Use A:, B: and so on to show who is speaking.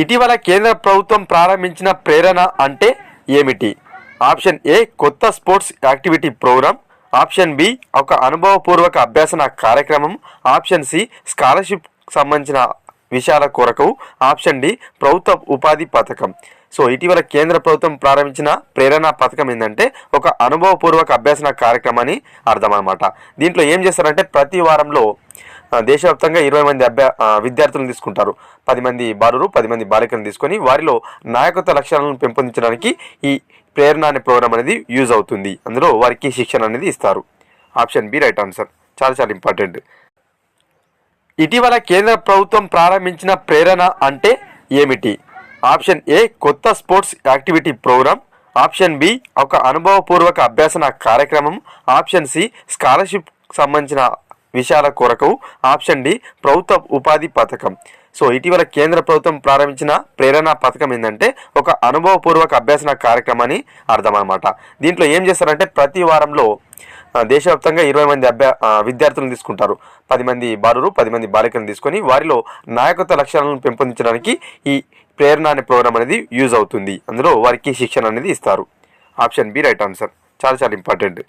A: ఇటీవల కేంద్ర ప్రభుత్వం ప్రారంభించిన ప్రేరణ అంటే ఏమిటి? ఆప్షన్ ఏ కొత్త sports activity program. Option B ఒక అనుభవపూర్వక అభ్యాసన కార్యక్రమం. ఆప్షన్ సి స్కాలర్షిప్ సంబంధించిన విషయాల కొరకు. ఆప్షన్ డి ప్రభుత్వ ఉపాధి పథకం. సో ఇటీవల కేంద్ర ప్రభుత్వం ప్రారంభించిన ప్రేరణ పథకం ఏంటంటే ఒక అనుభవపూర్వక అభ్యాసన కార్యక్రమాన్ని అర్థం అనమాట దీంట్లో ఏం చేస్తారంటే ప్రతి వారంలో దేశవ్యాప్తంగా ఇరవై మంది అభ్యా విద్యార్థులను తీసుకుంటారు. పది మంది బాలురు పది మంది బాలికలను తీసుకొని వారిలో నాయకత్వ లక్షణాలను పెంపొందించడానికి ఈ ప్రేరణ అనే ప్రోగ్రామ్ అనేది యూజ్ అవుతుంది. అందులో వారికి శిక్షణ అనేది ఇస్తారు. Option B right answer. చాలా చాలా ఇంపార్టెంట్. ఇటీవల కేంద్ర ప్రభుత్వం ప్రారంభించిన ప్రేరణ అంటే ఏమిటి? ఆప్షన్ ఏ కొత్త sports activity program option B ఒక అనుభవపూర్వక అభ్యాసన కార్యక్రమం. ఆప్షన్ సి స్కాలర్షిప్ సంబంధించిన విషయాల కొరకు ఆప్షన్ డి ప్రభుత్వ ఉపాధి పథకం. సో ఇటీవల కేంద్ర ప్రభుత్వం ప్రారంభించిన ప్రేరణ పథకం ఏంటంటే ఒక అనుభవపూర్వక అభ్యాసన కార్యక్రమాన్ని అర్థం అనమాట దీంట్లో ఏం చేస్తారంటే ప్రతి వారంలో దేశవ్యాప్తంగా ఇరవై మంది అభ్యా విద్యార్థులను తీసుకుంటారు. పది మంది బాలురు పది మంది బాలికలను తీసుకొని వారిలో నాయకత్వ లక్షణాలను పెంపొందించడానికి ఈ ప్రేరణ అనే ప్రోగ్రామ్ అనేది యూజ్ అవుతుంది. అందులో వారికి శిక్షణ అనేది ఇస్తారు. Option B right answer. చాలా చాలా ఇంపార్టెంట్.